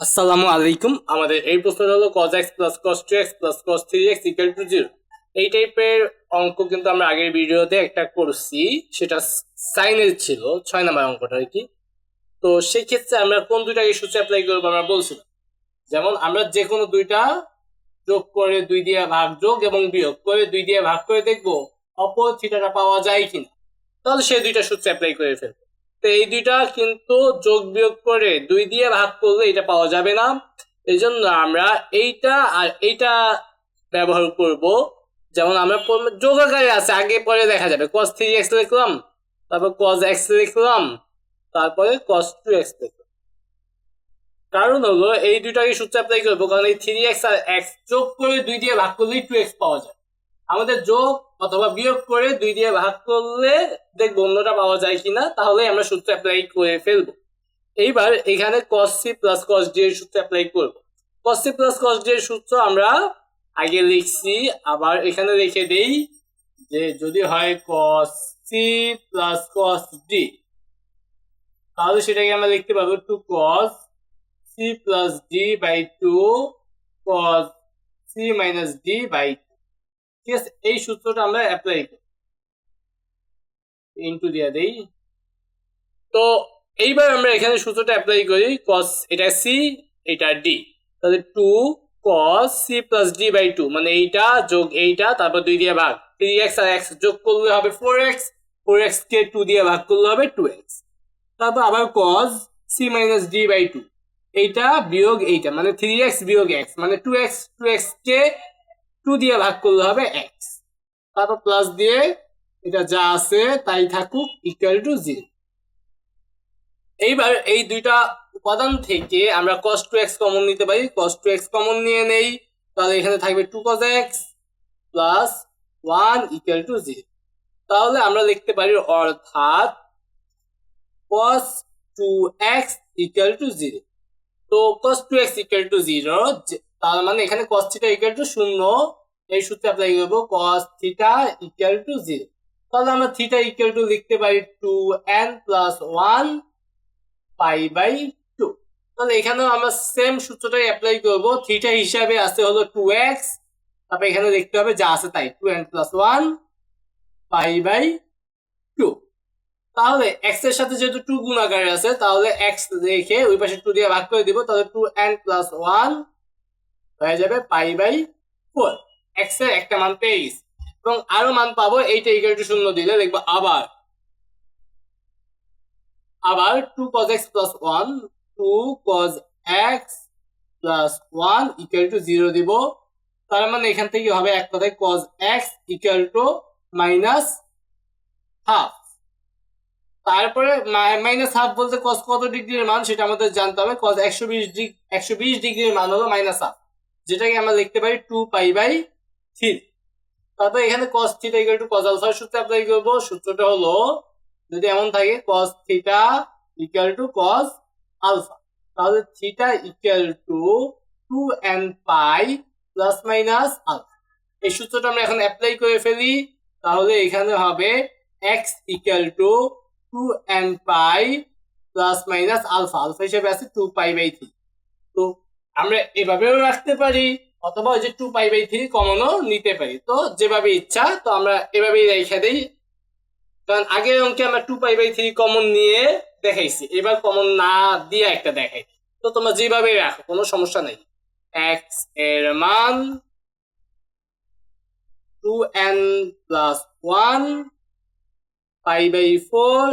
আসসালামু আলাইকুম। আমাদের এই প্রশ্নটা হলো cos x plus cos 2x plus cos 3x equal to zero এই টাইপের অঙ্ক কিন্তু আমরা আগের ভিডিওতে একটা করছি। সেটা সাইনের ছিল, ছয় নাম্বার অঙ্কটা আর কি। তো সেই ক্ষেত্রে আমরা কোন দুইটাকে সূত্র অ্যাপ্লাই করব আমরা বলছিলাম। যেমন আমরা যে কোনো দুইটা যোগ করে দুই দিয়ে ভাগ যোগ এবং বিয়োগ করে দুই দিয়ে ভাগ করে দেখব অপর থিটাটা পাওয়া যায় কিনা। তাহলে সেই দুইটা সূত্র অ্যাপ্লাই করে ফেলব। তো এই দুইটা কিন্তু যোগ বিয়োগ করে দুই দিয়ে ভাগ করলে এটা পাওয়া যাবে না। এই জন্য আমরা এইটা আর এইটা ব্যবহার করব। যেমন আমরা যোগ আকারে আছে, আগে পরে দেখা যাবে। cos থ্রি এক্স লিখলাম, তারপর cos এক্স লিখলাম, তারপরে cos টু এক্স লিখলাম। কারণ হলো এই দুইটাকে সূত্র অ্যাপ্লাই করব, কারণ এই থ্রি এক্স আর এক্স যোগ করে দুই দিয়ে ভাগ করলেই টু এক্স পাওয়া যায়। আমাদের যোগ অথবা বিয়োগ করে দুই দিয়ে ভাগ করলে দেখব অন্যটা পাওয়া যায় কিনা তাহলে আমরা সূত্র অ্যাপ্লাই করে ফেলব। এইবার এখানে cos c plus cos d এর সূত্র অ্যাপ্লাই করব। cos c plus cos d এর সূত্র আমরা আগে লিখছি, আবার এখানে লিখে দেই যে যদি হয় cos c plus cos d তাহলে সেটাকে আমরা লিখতে পারব two cos c plus d by two cos c minus d by ঠিক এই সূত্রটা আমরা অ্যাপ্লাই করি। ইনটু দিয়ে দেই। তো এইবার আমরা এখানে সূত্রটা অ্যাপ্লাই করি, cos এটা c, এটা d তাহলে two cos c plus two মানে এইটা যোগ এইটা, তারপর দুই দিয়ে ভাগ। থ্রি এক্স আর এক্স যোগ করলে হবে ফোর এক্স ফোর এক্স কে টু দিয়ে ভাগ করলে হবে টু এক্স তারপর আবার cos c minus d by two এইটা বিয়োগ এইটা মানে থ্রি এক্স বিয়োগ এক্স মানে টু এক্স টু এক্স কে টু দিয়ে ভাগ করলে হবে এক্স তারপর প্লাস দিয়ে এটা যা আছে তাই থাকুক ইকুয়াল টু জিরো এইবার এই দুইটা উপাদান থেকে আমরা cos টু এক্স কমন নিতে পারি। cos টু এক্স কমন নিয়ে নেই, তাহলে এখানে থাকবে two cos x plus one equal to zero তাহলে আমরা লিখতে পারি অর্থাৎ cos two x equal to zero তো cos two x equal to zero তার মানে এখানে cos থিটা ইকুয়াল টু শূন্য এই সূত্রে অ্যাপ্লাই করব cos theta equal to zero তাহলে আমরা থিটা ইকুয়াল টু লিখতে পারি two n plus one pi by two তাহলে এখানেও আমরা সেম সূত্রটাই অ্যাপ্লাই করব। থিটা হিসাবে আছে হলো টু এক্স তারপর এখানে লিখতে হবে যা আছে তাই two n plus one pi by two তাহলে এক্সের সাথে যেহেতু টু গুণ আছে, তাহলে এক্স রেখে ওই পাশে টু দিয়ে ভাগ করে দিব। তাহলে টু এন প্লাস ওয়ান হয়ে যাবে পাই বাই ফোর এক্সের একটা মান গেছি। এবং আরও মান পাবো, এইটা ইকুয়াল টু শূন্য দিলে দেখব আবার আবার two cos x plus one two cos x plus one equal to zero দিব। তার মানে এখান থেকে হবে? এক কথায় cos x equal to minus half তারপরে মাইনাস হাফ বলতে cos কত ডিগ্রির মান সেটা আমাদের জানতে হবে। cos একশো বিশ ডিগ্রি, একশো বিশ ডিগ্রির মান হলো মাইনাস হাফ যেটাকে আমরা লিখতে পারি টু পাই বাই থ্রি তারপর এখানে cos theta equal to cos আলফার সূত্র অ্যাপ্লাই করব। সূত্রটা হলো, যদি এমন থাকে, cos theta equal to cos alpha তাহলে theta equal to two pi plus minus alpha এই সূত্রটা আমরা এখন অ্যাপ্লাই করে ফেলি। তাহলে এখানে হবে x equal to two pi plus minus alpha alpha হিসেবে আছে টু পাই বাই থ্রি তো আমরা এভাবেও রাখতে পারি। অথবা ওই যে টু পাই বাই থ্রি কমনও নিতে পারি। তো যেভাবে ইচ্ছা, তো আমরা এভাবেই রেখে দিই। কারণ আগের অঙ্কে আমরা two pi by three common নিয়ে দেখাইছি। এবার কমন না দিয়ে একটা দেখাই। তো তোমরা যেভাবে রাখো, কোনো সমস্যা নেই। এক্সের মান two n plus one pi by four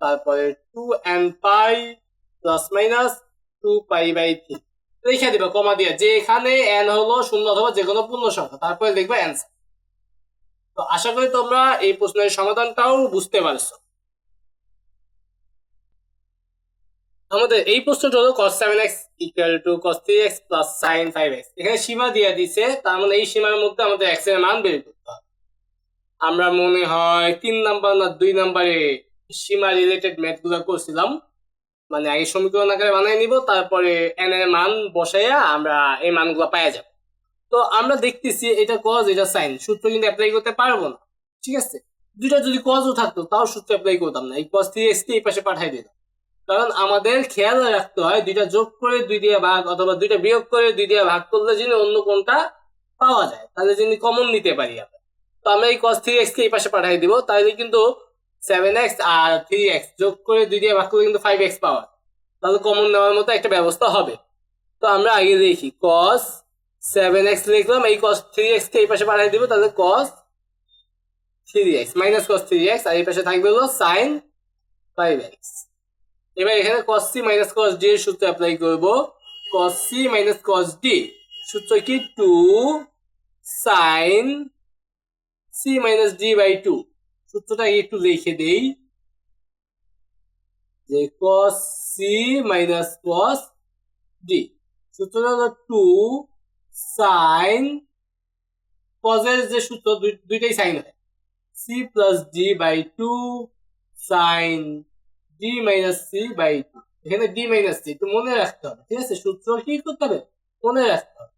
তারপরে two n pi plus minus two pi by three রেখে দিবা কমা দিয়া যে এখানে এন হলো শূন্য অথবা যে কোনো পূর্ণ সংখ্যা, তারপরে দেখবা অ্যান্সার তো আশা করি তোমরা এই প্রশ্নের সমাধানটাও বুঝতে পারছ। আমাদের এই প্রশ্নটা হলো cos 7x equal to cos 3x plus sin 5x এখানে সীমা দিয়ে দিছে, তার মানে এই সীমার মধ্যে আমাদের x এর মান বের করতে হবে। আমরা মনে হয় তিন নাম্বার না দুই নাম্বারে সীমা রিলেটেড ম্যাথগুলো করছিলাম। মানে আগে সমীকরণ আকারে বানিয়ে নিব, তারপরে n এর মান বসাইয়া আমরা এই মানগুলো পাওয়া যাব। তো আমরা দেখতেছি এটা cos, এটা sin, সূত্র কিন্তু অ্যাপ্লাই করতে পারব না, ঠিক আছে? দুইটা যদি cos ও থাকতো, তাও সূত্র অ্যাপ্লাই করতাম না, এই cos 3x কে এই পাশে পাঠাই দিতাম কারণ আমাদের খেয়াল রাখতে হয়, দুইটা যোগ করে দুই দিয়ে ভাগ অথবা দুইটা বিয়োগ করে দুই দিয়ে ভাগ করলে যিনি অন্য কোনটা পাওয়া যায়, তাহলে যিনি কমন নিতে পারি আমরা। তো আমরা এই কজ থ্রি এক্স কে এই পাশে পাঠিয়ে দিব, তাহলে কিন্তু সেভেন এক্স আর থ্রি এক্স যোগ করে দুই দিয়ে ভাগ করলে কিন্তু ফাইভ এক্স পাওয়া। তাহলে কমন নেওয়ার মতো একটা ব্যবস্থা হবে। তো আমরা আগে দেখি, cos সেভেন এক্স লিখলাম, এই cos থ্রি এক্স কে এই পাশে পাঠিয়ে দিব, তাহলে cos three x minus cos three x আর এই পাশে থাকবে হলো সাইন ফাইভ এক্স এবার এখানে cos c minus cos d এর সূত্র অ্যাপ্লাই করব। Cos c minus cos d সূত্র কি? Two sine c minus d by two সূত্রটা একটু লিখে দেই। যে cos c minus cos d সূত্রটা হলো টু সাইন cos এর যে সূত্র দুইটাই সাইন হয়। c plus d by two sine d minus c by two এখানে ডি মাইনাস সি একটু মনে রাখতে হবে, ঠিক আছে? সূত্র কি করতে হবে? মনে রাখতে হবে।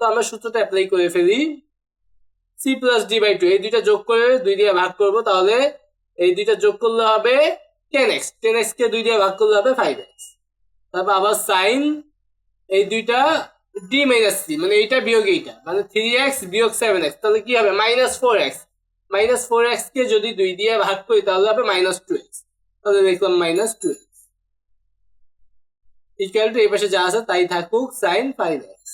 তো আমরা সূত্রটা অ্যাপ্লাই করে ফেলি। C plus d by two এই দুইটা যোগ করে দুই দিয়ে ভাগ করব, তাহলে এই দুইটা যোগ করলে হবে টেন এক্স টেন এক্স কে দুই দিয়ে ভাগ করলে হবে ফাইভ এক্স তারপর আবার সাইন এই দুইটা ডি মাইনাস সি মানে এইটা বিয়োগ এইটা মানে থ্রি এক্স বিয়োগ সেভেন এক্স তাহলে কি হবে? Minus four x minus four x কে যদি দুই দিয়ে ভাগ করি, তাহলে হবে মাইনাস টু এক্স তাহলে লিখলাম minus two x equal to এই পাশে যা আছে, তাই থাকুক সাইন ফাইভ এক্স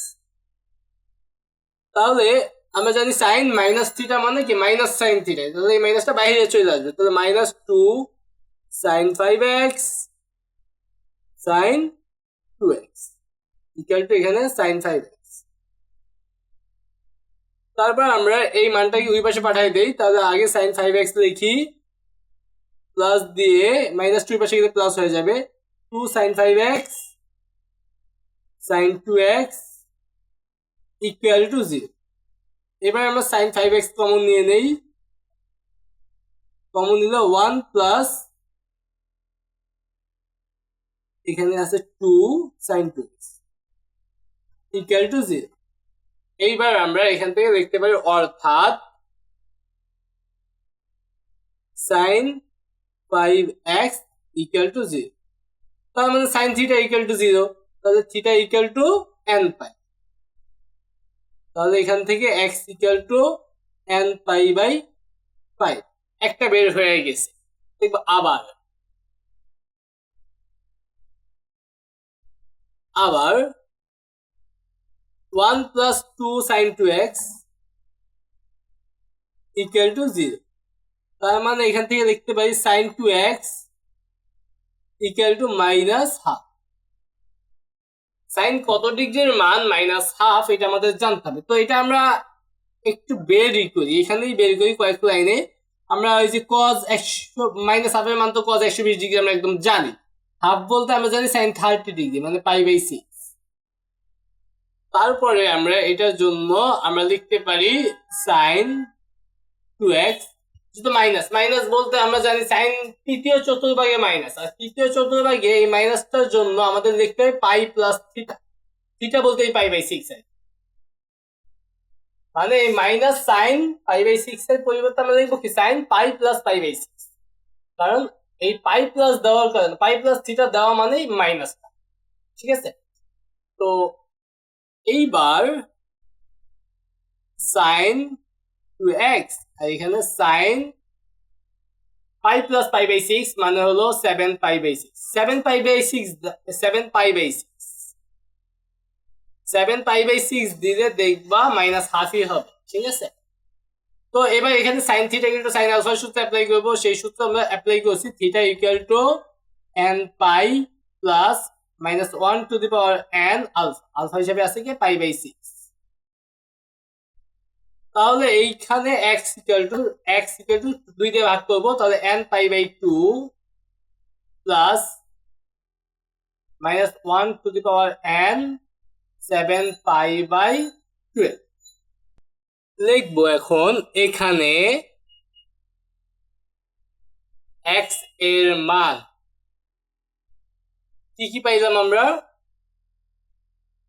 তাহলে আমরা জানি সাইন মাইনাস থিটা মানে কি? মাইনাস সাইন থিটা তাহলে এই মাইনাসটা বাইরে চলে আসবে। তাহলে minus two sine five x sine two x equal to এখানে সাইন ফাইভ এক্স তারপর আমরা এই মানটাকে ওই পাশে পাঠিয়ে দেই। তাহলে আগে সাইন ফাইভ এক্স লিখি। প্লাস দিয়ে মাইনাস টু পাশে গেলে প্লাস হয়ে যাবে। Two sine five x sine two x equal to zero এবার আমরা সাইন ফাইভ এক্স কমন নিয়ে নেই। কমন নিলে ওয়ান প্লাস এখানে আছে two sine two x equal to zero এইবার আমরা এখান থেকে দেখতে পারি অর্থাৎ sine five x equal to zero তার মানে sine theta equal to zero তাহলে theta equal to n pi তাহলে এখান থেকে x equal to n pi by five একটা বের হয়ে গেছে। দেখব আবার। আবার one plus two sine two x equal to zero তার মানে এখান থেকে লিখতে পারি sine two x equal to minus half sine কত ডিগ্রির মান মাইনাস হাফ, এটা আমাদের জানতে হবে। তো এটা আমরা একটু বেরই করি, এখানেই বের করি কয়েক লাইনে। আমরা ওই যে কজ একশো, মাইনাস হাফের মান তো কজ একশো বিশ ডিগ্রি আমরা একদম জানি। হাফ বলতে আমরা জানি সাইন থার্টি ডিগ্রি মানে পাই বাই সিক্স তারপরে আমরা এটার জন্য আমরা লিখতে পারি সাইন টু এক্স শুধু মাইনাস মাইনাস বলতে আমরা জানি সাইন তৃতীয় চতুর্ভাগে মাইনাস আর তৃতীয় চতুর্ভাগে এই মাইনাসটার জন্য আমাদের লিখতে হয় পাই প্লাস থিটা থিটা বলতে এই পাই বাই সিক্স মানে এই minus sine pi by six এর পরিবর্তে আমরা লিখব কি sine pi plus pi by six কারণ এই পাই প্লাস দেওয়ার কারণে পাই প্লাস থিটা দেওয়া মানেই মাইনাস ঠিক আছে? তো এইবার সাইন টু এক্স এখানে sine pi plus pi by six মানে হলো seven pi by six seven pi by six seven pi by six seven pi by six দিলে দেখবা মাইনাস হাফই হবে, ঠিক আছে? তো এবার এখানে sine theta equal to sine alpha সূত্র অ্যাপ্লাই করব, সেই সূত্র আমরা অ্যাপ্লাই করছি theta equal to n pi plus minus one to the power n alpha alpha হিসাবে আছে কি? পাই বাই সিক্স তাহলে এইখানে x equal to x equal to দুই দিয়ে ভাগ করব, তাহলে n pi by two plus minus one to the power n seven pi by twelve লিখব এখন এখানে এক্সের মান। কি কি পাইলাম আমরা?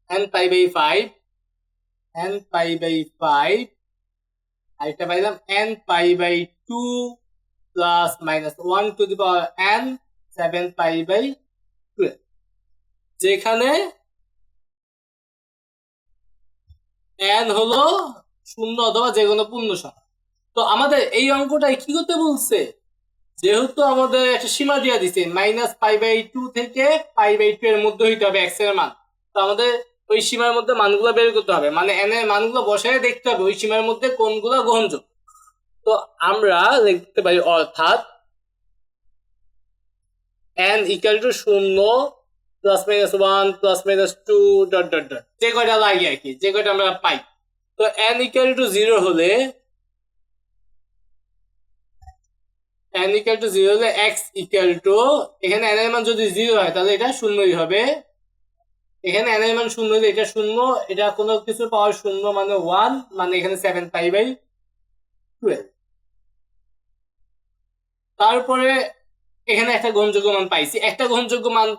N pi by five n pi by five আরেকটা পাইলাম n pi by two plus minus one to the power n seven pi by যেখানে এন হলো শূন্য অথবা যে কোনো পূর্ণ সংখ্যা। তো আমাদের এই অঙ্কটাই কি করতে বলছে? যেহেতু আমাদের একটা সীমা দিয়ে দিছে মাইনাস পাই বাই টু থেকে পাই বাই টু এর মধ্যে হইতে হবে এক্সের মান। তো আমাদের ওই সীমার মধ্যে মানগুলো বের করতে হবে। মানে এন মানগুলো বসায় দেখতে হবে ওই সীমার মধ্যে কোনগুলো গ্রহণযোগ্য। তো আমরা লিখতে পারি অর্থাৎ এন ইকুয়াল টু শূন্য plus minus one plus minus two dot dot dot যে কয়টা লাগে আর কি, যে কয়টা আমরা পাই। তো এন ইকুয়াল টু জিরো হলে এন ইকুয়াল টু জিরো হলে এক্স ইকুয়াল টু এখানে এন এর মান যদি জিরো হয়, তাহলে এটা শূন্যই হবে। এখানে এন এর মান শূন্য এটা শূন্য, এটা কোনো কিছু পাওয়ার শূন্য মানে ওয়ান মানে এখানে সেভেন পাই বাই টুয়েলভ তারপরে এখানে একটা গ্রহণযোগ্য মান পাইছি। একটা গ্রহণযোগ্য মান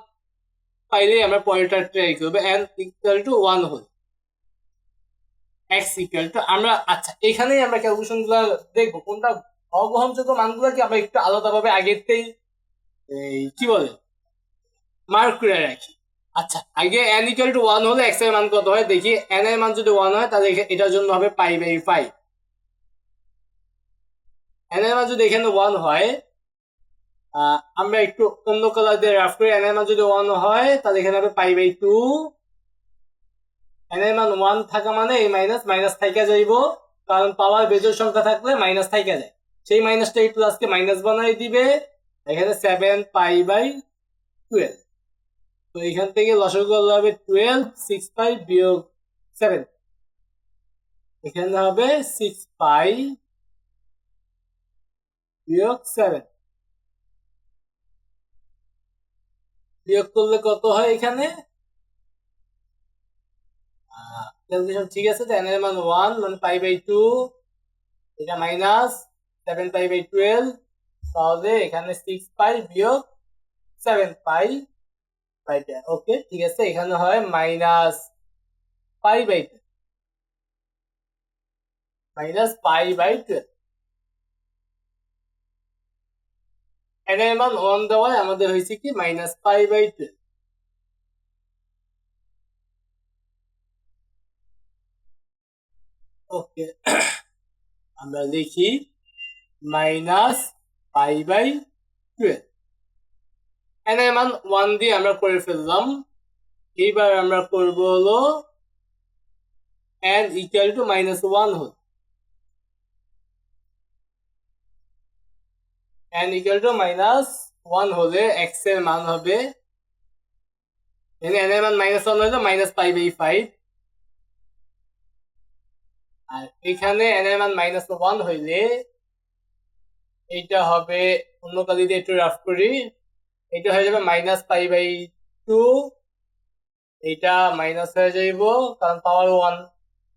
পাইলে আমরা পরেরটা ট্রাই করব এন ইকুয়াল টু ওয়ান হল এক্স ইকুয়াল টু আমরা আচ্ছা এখানেই আমরা ক্যালকুলেশনগুলো দেখব, কোনটা অগ্রহণযোগ্য মানগুলো কি আমরা একটু আলাদাভাবে আগেতেই এই, কি বলে? মার্ক করে রাখি। আচ্ছা আগে এন ইকুয়াল টু ওয়ান হলে এক্সের মান কত হয়? দেখি এন এর মান যদি ওয়ান হয় তাহলে এটার জন্য হবে পাই বাই ফাইভ এন এর মান যদি এখানে ওয়ান হয় আহ, আমরা একটু অন্য কালার দিয়ে রাফ করি। এন এর মান যদি ওয়ান হয় তাহলে এখানে হবে পাই বাই টু এন এর মান ওয়ান থাকা মানে এই মাইনাস মাইনাস থাইকা যাইব। কারণ পাওয়ার বেজোর সংখ্যা থাকলে মাইনাস থাইকা যায়। সেই মাইনাসটা এই প্লাসকে মাইনাস বানাই দিবে। এখানে সেভেন পাই বাই টুয়েলভ তো এখান থেকে লসগু হবে টুয়েলভ সিক্স পাই বিয়োগ সেভেন এখানে হবে সিক্স পাই বিয়োগ সেভেন বিয়োগ করলে কত হয় এখানে? ক্যালকুলেশন ঠিক আছে তো এর মান ওয়ান মানে পাই বাই টু এটা minus seven pi by twelve তাহলে এখানে সিক্স পাই বিয়োগ সেভেন পাই বাই ওকে ঠিক আছে? এখানে হয় minus pi by minus pi by twelve n এর মান ওয়ান দেওয়ায় আমাদের হয়েছে কি? মাইনাস পাই বাই ওকে আমরা লিখি minus pi by twelve n এর মান ওয়ান দিয়ে আমরা করে ফেললাম। এইবার আমরা করব হলো n equal to minus one হল। N equal to minus one হলে এক্সের মান হবে। এন এর মান মাইনাস ওয়ান হলে মাইনাস পাই বাই ফাইভ আর এখানে এন এর মান মাইনাস ওয়ান হইলে এইটা হবে অন্য কালি দিয়ে একটু রাফ করি। এটা হয়ে যাবে মাইনাস পাই বাই টু এইটা মাইনাস হয়ে যাইব, কারণ পাওয়ার ওয়ান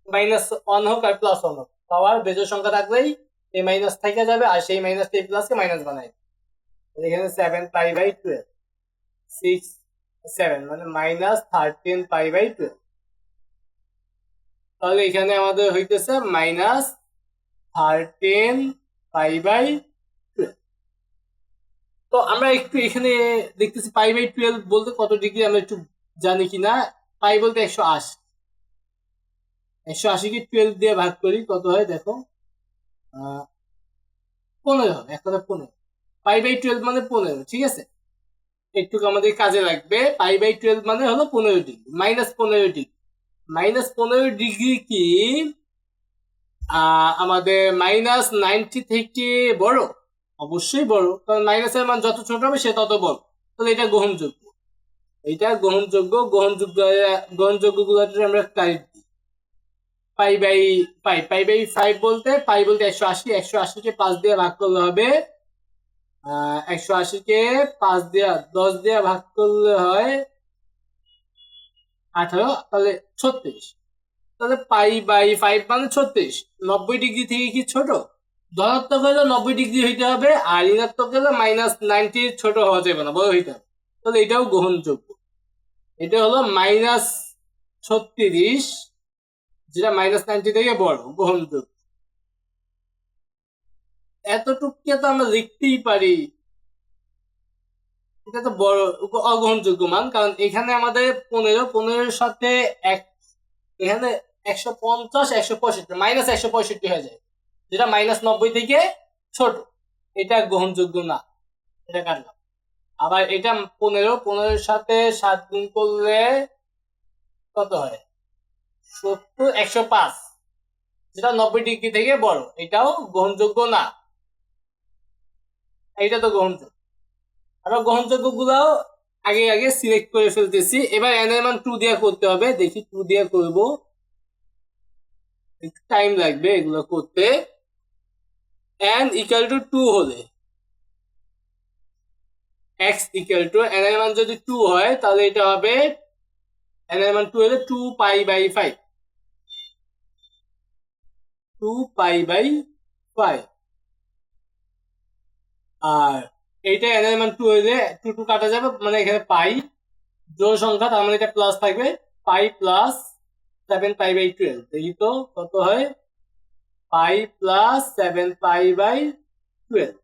মাইনাস ওয়ান হোক আর প্লাস ওয়ান হোক। পাওয়ার বেজোর সংখ্যা থাকলেই এই মাইনাস থেকে যাবে আর সেই মাইনাস এই প্লাসকে মাইনাস বানাই এখানে seven pi by twelve six seven মানে minus thirteen pi by twelve তাহলে এখানে আমাদের হইতেছে মাইনাস থার্টিন পাই বাই তো আমরা একটু এখানে দেখতেছি পাই বাই টুয়েলভ বলতে কত ডিগ্রি আমরা একটু জানি কিনা? পাই বলতে একশো আশি। একশো আশিকে টুয়েলভ দিয়ে ভাগ করি, কত হয় দেখো? পনেরো হবে, এক কথা পনেরো। পাই বাই টুয়েলভ মানে পনেরো, ঠিক আছে? একটু আমাদের কাজে লাগবে। পাই বাই টুয়েলভ মানে হলো পনেরো ডিগ্রি মাইনাস পনেরো ডিগ্রি মাইনাস পনেরো ডিগ্রি কি? আমাদের মাইনাস নাইনটি থেকে বড়। অবশ্যই বড়। কারণ মাইনাসের মান যত ছোট হবে, সে তত বড়। তাহলে এটা গ্রহণযোগ্য। এটা গ্রহণযোগ্য। গ্রহণযোগ্য গ্রহণযোগ্য গুলোতে আমরা দিই। Pi by pi pi by five বলতে পাই বলতে একশো আশি, একশো আশিকে পাঁচ দিয়ে ভাগ করলে হবে একশো আশিকে পাঁচ দিয়ে, দশ দিয়ে ভাগ করলে হয় আঠারো, তাহলে ছত্রিশ। তাহলে পাই বাই ফাইভ মানে ছত্রিশ। নব্বই ডিগ্রি থেকে কি ছোট? ধনাত্মক হলে নব্বই ডিগ্রি হইতে হবে, আর ঋণাত্মক হলে মাইনাস নাইনটি ছোট হওয়া যাবে না, বড় হইতে তাহলে এটাও গ্রহণযোগ্য। এটা হলো মাইনাস ছত্রিশ, যেটা মাইনাস নাইনটি থেকে বড়, গ্রহণযোগ্য। এতটুকুকে তো আমরা লিখতেই পারি। এটা তো বড়, অগ্রহণযোগ্য মান, কারণ এখানে আমাদের পনেরো, পনেরোর সাথে এক, এখানে একশো পঞ্চাশ, একশো পঁয়ষট্টি মাইনাস একশো পঁয়ষট্টি হয়ে যায়। যেটা মাইনাস নব্বই থেকে ছোট। এটা গ্রহণযোগ্য না। এটা কাটলাম আবার এটা পনেরো, পনেরোর সাথে সাত গুণ করলে কত হয়? সত্তর, একশো পাঁচ। যেটা নব্বই ডিগ্রি থেকে বড়, এটাও গ্রহণযোগ্য না। এটা তো গ্রহণযোগ্য। আমরা গ্রহণযোগ্য গুলাও আগে আগে সিলেক্ট করে ফেলতেছি। এবার এন এর মান টু দিয়ে করতে হবে। দেখি টু দিয়ে করব। টাইম লাগবে এগুলো করতে। এন ইকুয়াল টু টু হলে এক্স ইকুয়াল টু এন এর মান যদি টু হয়, তাহলে এটা হবে এন এর মান টু হলে two pi by five two pi by five আর এইটা এন এর মান টু হইলে টু টু কাটা যাবে মানে এখানে পাই জোড় সংখ্যা, তার মানে এটা প্লাস থাকবে pi plus seven pi by twelve দেখি তো কত হয়? Pi plus seven pi by twelve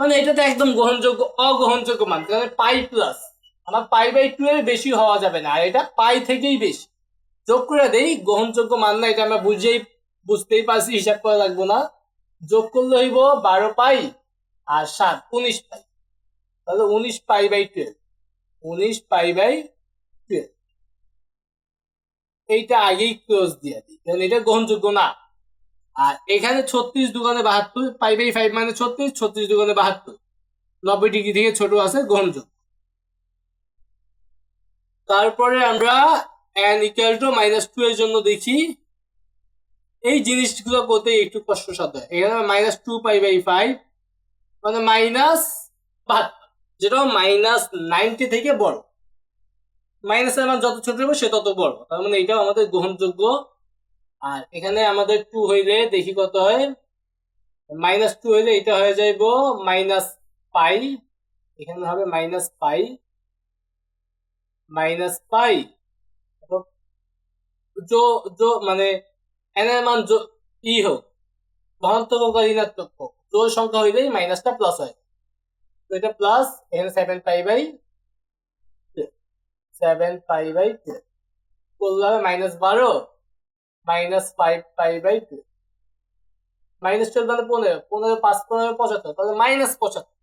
মানে এটা তো একদম গ্রহণযোগ্য, অগ্রহণযোগ্য মান। তাহলে পাই প্লাস আমার পাই বাই টুয়েলভ বেশি হওয়া যাবে না, আর এটা পাই থেকেই বেশি। যোগ করে দেই, গ্রহণযোগ্য মান না, এটা আমরা বুঝেই, বুঝতেই পারছি, হিসাব করা লাগবো না। যোগ করলে হইব বারো পাই, আর সাত, উনিশ পাই। তাহলে উনিশ পাই বাই টুয়েলভ উনিশ পাই বাই টুয়েলভ এইটা আগেই ক্লোজ দিয়ে দিই। কারণ এটা গ্রহণযোগ্য না। আর এখানে ছত্রিশ দুগানে বাহাত্তর পাই বাই ফাইভ মানে ছত্রিশ ছত্রিশ দুগানে বাহাত্তর। নব্বই ডিগ্রি থেকে ছোট আছে গ্রহণযোগ্য তারপরে আমরা n equal to minus two এর জন্য দেখি, এই জিনিসগুলো করতে একটু কষ্টসাধ্য। এখানে minus two pi by five মানে মাইনাস বাহাত্তর, যেটা মাইনাস নাইনটি থেকে বড়। মাইনাসের মান যত ছোট হবে সে তত বড়। তার মানে এটাও আমাদের গ্রহণযোগ্য আর এখানে আমাদের টু হইলে দেখি কত হয়? মাইনাস টু হইলে এটা হয়ে যাইব মাইনাস পাই এখানে হবে মাইনাস পাই মাইনাস পাই জো জো মানে এন মান জো ই হোক, ধনাত্মক হোক ঋণাত্মক হোক জোর সংখ্যা হইলেই মাইনাসটা প্লাস হয়। তো এটা প্লাস এখানে seven pi by seven pi by করলে হবে মাইনাস বারো। Minus five pi by two. Minus twelve মানে পনেরো পনেরো পাঁচ, পনেরো পঁচাত্তর, তাহলে মাইনাস পঁচাত্তর।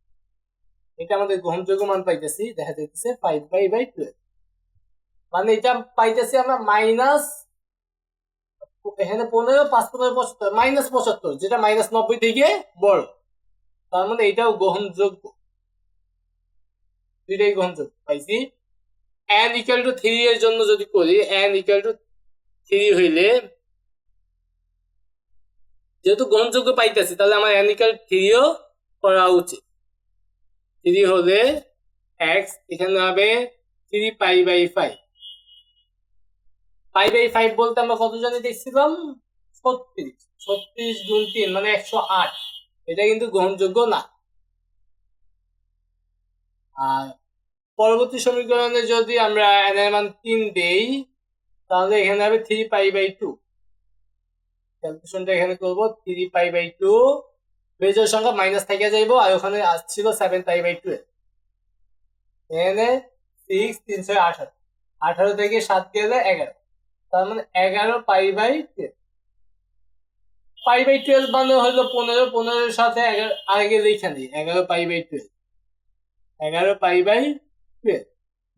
এটা আমাদের গ্রহণযোগ্য মান পাইতেছি, দেখা যাইতেছে ফাইভ বাই বাই টুয়েলভ মানে এটা পাইতেছি আমরা মাইনাস এখানে পনেরো, পাঁচ, পনেরো, পঁচাত্তর, মাইনাস পঁচাত্তর, যেটা মাইনাস নব্বই থেকে বড়। তার মানে এটাও গ্রহণযোগ্য। দুইটাই গ্রহণযোগ্য, পাইছি? এন ইকুয়াল টু থ্রি এর জন্য যদি করি এন ইকুয়াল টু থ্রি হইলে যেহেতু গ্রহণযোগ্য পাইতেছি, তাহলে আমার ইকুয়াল থ্রিও করা উচিত। থ্রি হলে এক্স এখানে হবে three pi by five five by five বলতে আমরা কত জানি দেখছিলাম? ছত্রিশ। ছত্রিশ গুণ তিন মানে একশো আট। এটা কিন্তু গ্রহণযোগ্য না। আর পরবর্তী সমীকরণে যদি আমরা এন মান তিন দেই তাহলে এখানে হবে থ্রি পাই বাই টু ক্যালকুলেশনটা এখানে করব থ্রি পাই বাই টু বেজোর সংখ্যা মাইনাস থেকে যাইবো, আর ওখানে আসছিল সেভেন পাই বাই টু এখানে সিক্স তিনশো আঠারো। আঠারো থেকে সাত গেলে এগারো। তার মানে এগারো pi by twelve pi by twelve মানে হলো পনেরো, পনেরোর সাথে আগে লিখে দিই এগারো পাই বাই টুয়েলভ এগারো পাই বাই টুয়েলভ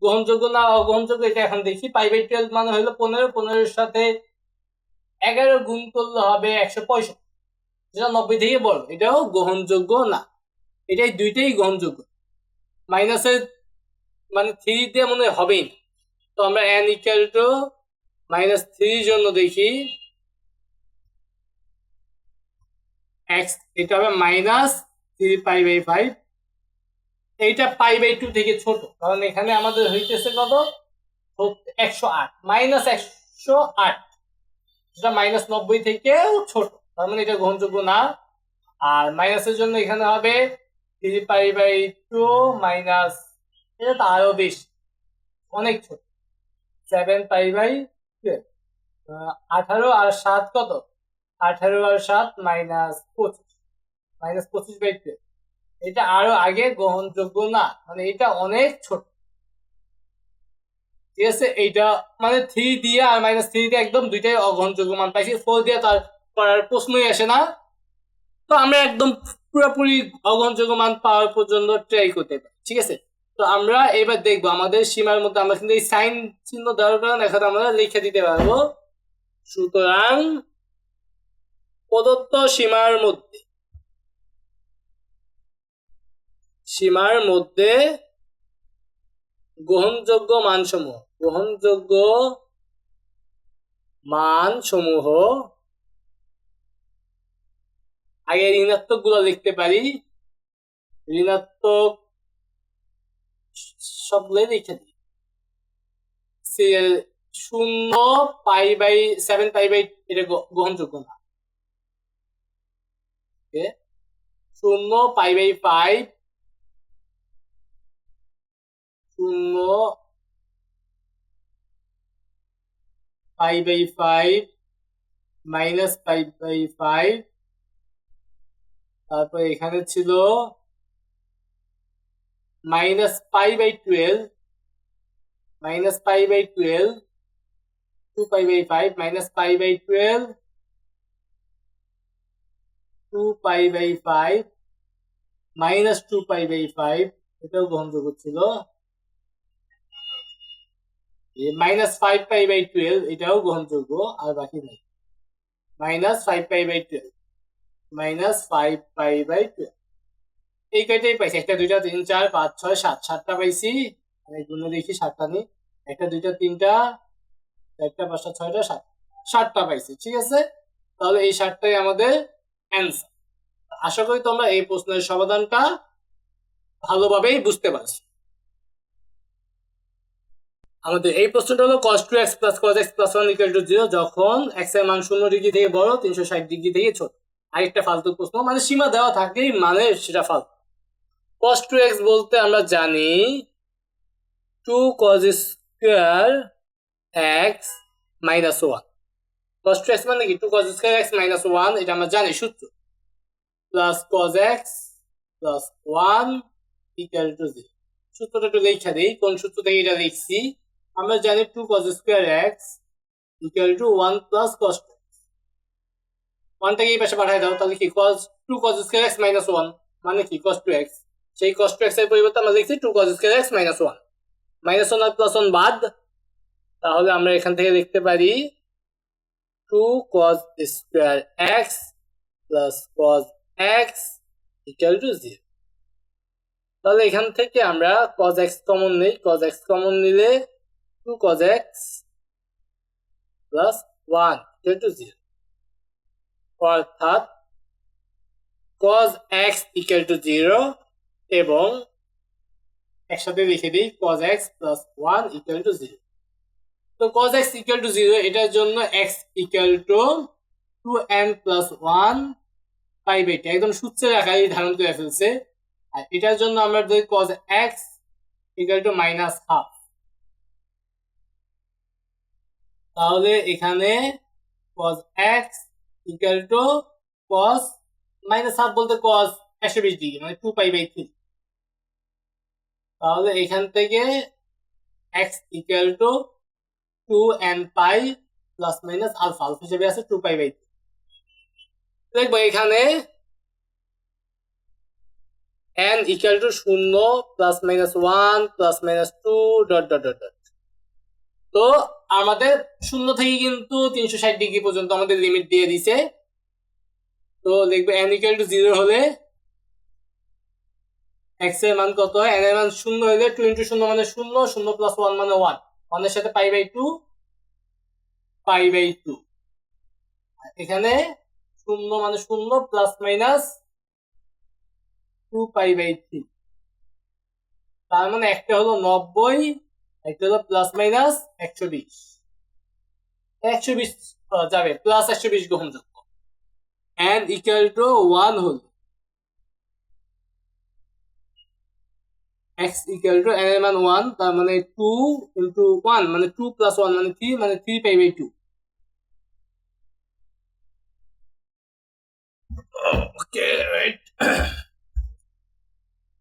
গ্রহণযোগ্য না অগ্রহণযোগ্য এটা এখন দেখি বাই টুয়েলভ মানে হলো পনেরো, পনেরোর সাথে এগারো গুণ করলে হবে একশো পঁয়ষট্টি। যেটা নব্বই থেকে বড়, এটাও গ্রহণযোগ্য না। এটাই দুইটাই গ্রহণযোগ্য। মাইনাসের মানে থ্রি দিয়ে মনে হবেই না। তো আমরা এন ইকুয়াল টু মাইনাস থ্রির জন্য দেখি এক্স এটা হবে minus three five by five এইটা পাই বাই টু থেকে ছোট। কারণ এখানে আমাদের হইতেছে কত? একশো আট। মাইনাস একশো আট। যেটা মাইনাস নব্বই থেকেও ছোট। তার মানে এটা গ্রহণযোগ্য না। আর মাইনাসের জন্য এখানে হবে three pi by two minus এটা তো আরও বেশি। অনেক ছোট। সেভেন পাই বাই আঠারো আর সাত কত? আঠারো আর সাত মাইনাস পঁচিশ। মাইনাস পঁচিশ বাই টুয়েলভ এটা আরও আগে গ্রহণযোগ্য না। মানে এটা অনেক ছোট। ঠিক আছে, এইটা মানে থ্রি দিয়ে আর মাইনাস থ্রি দিয়ে একদম দুইটাই অগ্রহণযোগ্য মান পাইছি। ফোর দিয়ে তার করার প্রশ্নই আসে না। তো আমরা একদম পুরোপুরি অগ্রহণযোগ্য মান পাওয়ার পর্যন্ত ট্রাই করতে পারি। ঠিক আছে? তো আমরা এবার দেখব, আমাদের সীমার মধ্যে আমরা কিন্তু এই সাইন চিহ্ন দেওয়ার কারণে এখানে আমরা লিখে দিতে পারব। সুতরাং প্রদত্ত সীমার মধ্যে সীমার মধ্যে গ্রহণযোগ্য মানসমূহ গ্রহণযোগ্য মানসমূহ, আগে ঋণাত্মকগুলো লিখতে পারি। ঋণাত্মক সবগুলোই লিখে দিই। শূন্য pi by seven pi by এটা গ্রহণযোগ্য না। শূন্য পাই বাই ফাইভ শূন্য pi by five minus pi by five তারপর এখানে ছিল minus pi by twelve minus pi by twelve two pi by five minus pi by twelve two pi by five minus two pi by five এটাও গ্রহণযোগ্য ছিল। Minus five pi by twelve এটাও গ্রহণযোগ্য, আর বাকি নেই। Minus five pi by twelve minus five pi by twelve এই কয়টাই পাইছি? একটা, দুইটা, তিন, চার, পাঁচ, ছয়, সাত, সাতটা পাইছি। আমি গুলো দেখি, সাতটা নেই। একটা, দুইটা, তিনটা, চারটা, পাঁচটা, ছয়টা, সাত। সাতটা পাইছি, ঠিক আছে? তাহলে এই সাতটাই আমাদের অ্যান্সার আশা করি তোমরা এই প্রশ্নের সমাধানটা ভালোভাবেই বুঝতে পারছ। আমাদের এই প্রশ্নটা হলো cos 2x plus cos x plus 1 equal to 0 যখন x এর মান শূন্য ডিগ্রি থেকে বড়, তিনশো ষাট ডিগ্রি থেকে ছোট। আরেকটা ফালতু প্রশ্ন মানে সীমা দেওয়া থাকলেই মানে সেটা ফালতু। cos 2x বলতে আমরা জানি 2 cos square x minus one cos 2x মানে কি? 2 cos square x minus one এটা আমরা জানি, সূত্র। Plus cos x plus one equal to zero সূত্রটা একটু লেখা দিই, কোন সূত্র থেকে এটা লিখছি আমরা জানি two cos square x equal to one plus cos two ওয়ানটাকে এই পাশে পাঠাই দাও, তাহলে কি cos two cos square x minus one মানে কি? cos টু এক্স সেই cos টু এক্সের পরিবর্তে আমরা লিখছি two cos square x minus one minus one আর প্লাস ওয়ান বাদ, তাহলে আমরা এখান থেকে লিখতে পারি two cos square x plus cos x equal to zero তাহলে এখান থেকে আমরা cos x কমন নেই, cos x কমন নিলে 2 cos x plus 1 equal to 0 অর্থাৎ cos x ইকুয়াল টু 0 এবং একসাথে লিখে দিই cos x plus 1 equal to 0 তো cos x ইকুয়াল টু 0 এটার জন্য x equal to 2n plus 1 pi by টি একদম সূত্রের আকারে ধারণ করে ফেলছে। আর এটার জন্য আমরা যদি cos x equal to minus half তাহলে এখানে cos x equal to cos minus half বলতে cos একশো বিশ ডিগ্রি মানে টু পাই বাই থ্রি তাহলে এখান থেকে x equal to two n pi plus minus alpha alpha হিসেবে আছে টু পাই বাই থ্রি দেখব এখানে n equal to শূন্য plus minus one plus minus two dot dot dot dot তো আমাদের শূন্য থেকে কিন্তু তিনশো ষাট ডিগ্রি পর্যন্ত আমাদের লিমিট দিয়ে দিছে। তো দেখবে n equal to জিরো হলে x এর মান কত? হয় n এর মান শূন্য হলে টু ইন্টু শূন্য মানে শূন্য শূন্য প্লাস ওয়ান মানে ওয়ান ওয়ানের সাথে pi by two pi by two এখানে শূন্য মানে শূন্য plus minus two pi by three তার মানে একটা হলো নব্বই একটা হলো প্লাস মাইনাস একশো বিশ। একশো বিশ যাবে প্লাস একশো বিশ গ্রহণযোগ্য। অ্যান্ড ইকুয়াল টু ওয়ান হল। এক্স ইকুয়াল টু এন এর মান ওয়ান তার মানে টু ইন্টু ওয়ান মানে টু প্লাস ওয়ান মানে থ্রি মানে থ্রি পাই বাই টু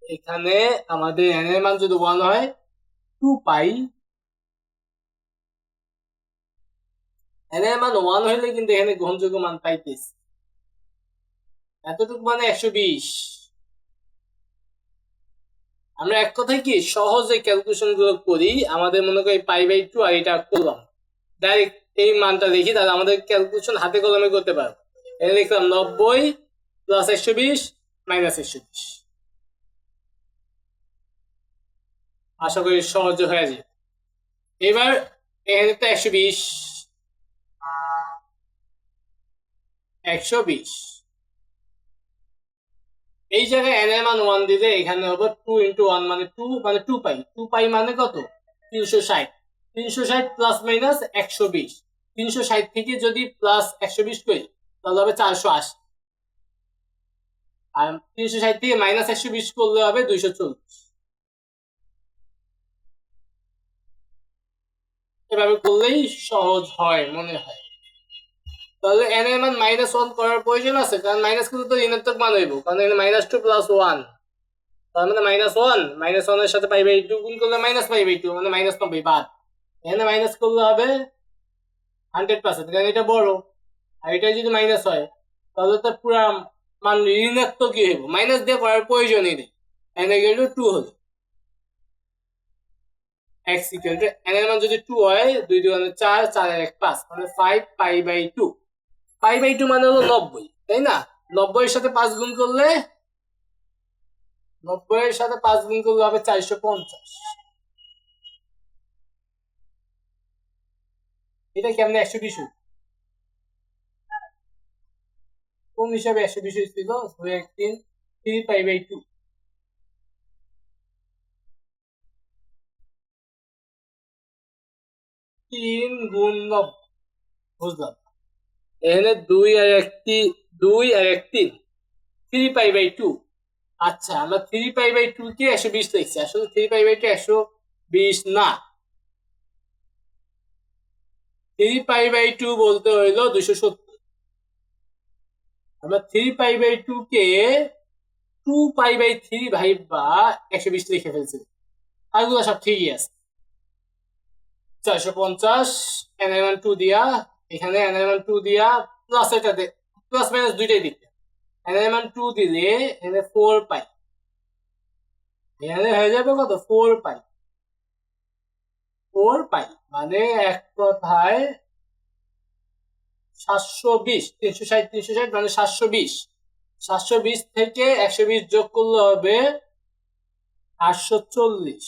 এখানে আমাদের n এর মান যদি ওয়ান হয় টু পাই n এর মান ওয়ান হইলে কিন্তু এখানে গ্রহণযোগ্য মান পাইতেছি। এতটুকু মানে একশো বিশ। আমরা এক কথায় কি সহজে ক্যালকুলেশনগুলো করি, আমাদের মনে করি পাই বাই টু আর এটা করলাম ডাইরেক্ট এই মানটা লিখি তাহলে আমাদের ক্যালকুলেশন হাতে কলমে করতে পারব। এটা লিখলাম নব্বই প্লাস একশো বিশ মাইনাস একশো বিশ। আশা করি সহজ হয়ে যাবে এবার এখানে একশো বিশ। একশো বিশ। এই জায়গায় এন এর মান ওয়ান দিলে এখানে হবে টু ইন্টু ওয়ান মানে টু মানে টু পাই টু পাই মানে কত? তিনশো ষাট। তিনশো ষাট প্লাস মাইনাস একশো বিশ। তিনশো ষাট থেকে যদি প্লাস একশো বিশ করি, তাহলে হবে চারশো আশি। আর তিনশো ষাট থেকে মাইনাস একশো বিশ করলে হবে দুইশো চল্লিশ। এভাবে করলেই সহজ হয় মনে হয়। তাহলে এন এর মান মাইনাস ওয়ান করার প্রয়োজন আছে, কারণ মাইনাস কিন্তু তো ঋণাত্মক মান হইব, কারণ এখানে মাইনাস টু প্লাস ওয়ান তার মানে মাইনাস ওয়ান মাইনাস ওয়ানের সাথে পাই বাই টু গুণ করলে মাইনাস পাই বাই টু মানে মাইনাস নব্বই বাদ। এখানে মাইনাস করলে হবে হান্ড্রেড পার্সেন্ট কারণ এটা বড়। আর এটা যদি মাইনাস হয়, তাহলে তো পুরা মান ঋণাত্মক কি হইব। মাইনাস দিয়ে করার প্রয়োজনই নেই। এন টু টু হলো। এক্স ইকুয়াল টু এন এর মান যদি টু হয়, দুই দুই মানে চার চার আর এক পাঁচ মানে five pi by two pi by two মানে হলো নব্বই, তাই না? নব্বই এর সাথে পাঁচ গুণ করলে নব্বই এর সাথে পাঁচ গুণ করলে হবে চারশো পঞ্চাশ। এটা কেমনে একশো বিশ কোন হিসাবে একশো বিশ ছিল দুই এক তিন থ্রি পাই বাই টু তিন গুণ বুঝলাম। এখানে দুই আর একটি দুই আর এক তিন। থ্রি পাই বাই টু আচ্ছা আমরা থ্রি পাই বাই টু কে একশো বিশ লিখছি। আসলে থ্রি পাই বাই টু একশো বিশ না। থ্রি পাই বাই টু বলতে হইল দুশো সত্তর। আমরা থ্রি পাই বাই টু কে টু পাই বাই থ্রি ভাই বা একশো বিশ লিখে ফেলছি। আরগুলো সব ঠিকই আছে। চারশো পঞ্চাশ এন এম টু দিয়া, এখানে এন টু দিয়া প্লাস এটা প্লাস মাইনাস দুইটাই দিতে এন টু দিলে এখানে ফোর পাই। এখানে হয়ে যাবে কত? Four pi. ফোর পাই মানে এক কথায় সাতশো বিশ, তিনশো ষাট তিনশো ষাট মানে সাতশো বিশ। সাতশো বিশ থেকে একশো বিশ যোগ করলে হবে আটশো চল্লিশ।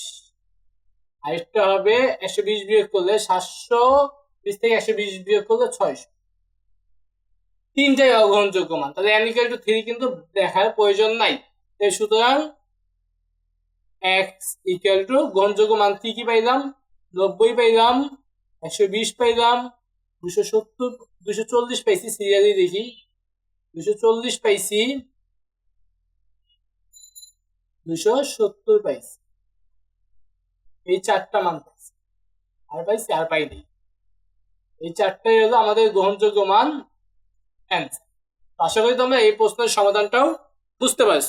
আরেকটা হবে একশো বিশ বিয়োগ করলে সাতশো বিশ থেকে একশো বিশ বিয়োগ করলে ছয়শো। তিনটাই অগ্রহণযোগ্য মান। তাহলে এন ইকুয়াল টু থ্রি কিন্তু দেখার প্রয়োজন নাই। সুতরাং এক্স ইকুয়াল টু গ্রহণযোগ্য মান কি কি পাইলাম? নব্বই পাইলাম, একশো বিশ পাইলাম, দুশো সত্তর, দুশো চল্লিশ পাইছি সিরিয়ালি দেখি। দুশো চল্লিশ পাইছি, দুশো সত্তর পাইছি। এই চারটা মান আর পাইছি, আর পাইনি। এই চারটাই হলো আমাদের গ্রহণযোগ্য মান অ্যান্সার আশা করি তোমরা এই প্রশ্নের সমাধানটাও বুঝতে পারছ।